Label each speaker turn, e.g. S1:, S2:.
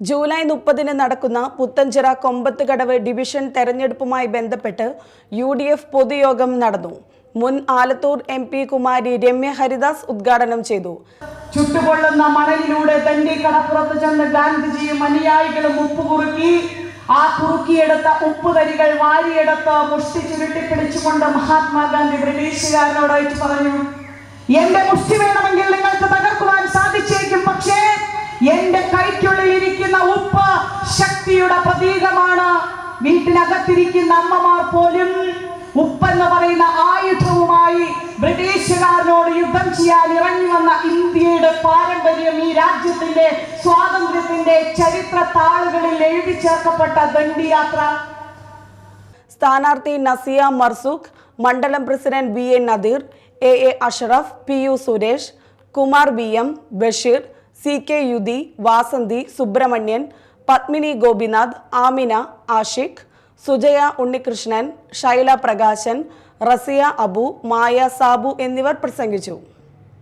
S1: July മുപ്പതിന് നടക്കുന്ന Puthenchira Kombathukadavu division തെരഞ്ഞെടുപ്പുമായി ബന്ധപ്പെട്ട് യു ഡി എഫ് പൊതുയോഗം നടന്നു. മുൻ ആലത്തൂർ എം പി കുമാരി രമ്യ ഹരിദാസ് ഉദ്ഘാടനം ചെയ്തു.
S2: ചുട്ടുപൊള്ളുന്ന മണലിലൂടെ തന്റെ കടപ്പുറത്ത് ചെന്ന് ഗാന്ധിജിയും അനുയായികളും ഉപ്പ് കുറുക്കി ആ കുറുക്കിയെടുത്ത ഉപ്പ് തരികൾ വാരിയെടുത്ത് മുഷ്ടിച്ച് വെട്ടിപ്പിടിച്ചുകൊണ്ട് മഹാത്മാഗാന്ധി ബ്രിട്ടീഷുകാരനോടായിട്ട് പറഞ്ഞു എന്റെ മുഷ്ടി വേണമെങ്കിൽ നിങ്ങൾക്ക് പ്രതീകമാണ് വീട്ടിനകത്തിരിക്കുന്ന അമ്മമാർ പോലും ഉപ്പെന്ന് പറയുന്ന ആയുധവുമായി ബ്രിട്ടീഷുകാരനോട് യുദ്ധം ചെയ്യാൻ ഇറങ്ങി വന്ന ഇന്ത്യയുടെ പാരമ്പര്യം ഈ രാജ്യത്തിന്റെ സ്വാതന്ത്ര്യത്തിന്റെ ചരിത്ര താളുകളിൽ എഴുതി ചേർക്കപ്പെട്ട ദണ്ഡിയാത്ര.
S1: സ്ഥാനാർത്ഥി നസിയ മർസൂഖ് മണ്ഡലം president B A Nadeer A A Ashraf P U Suresh Kumar B M Basheer C K യുദി Vasanthi Subramanian Padmini Gopinath Amina Ashiq Sujaya Unnikrishnan Shaila Prakashan Raziya Abu Maya Sabu എന്നിവർ പ്രസംഗിച്ചു.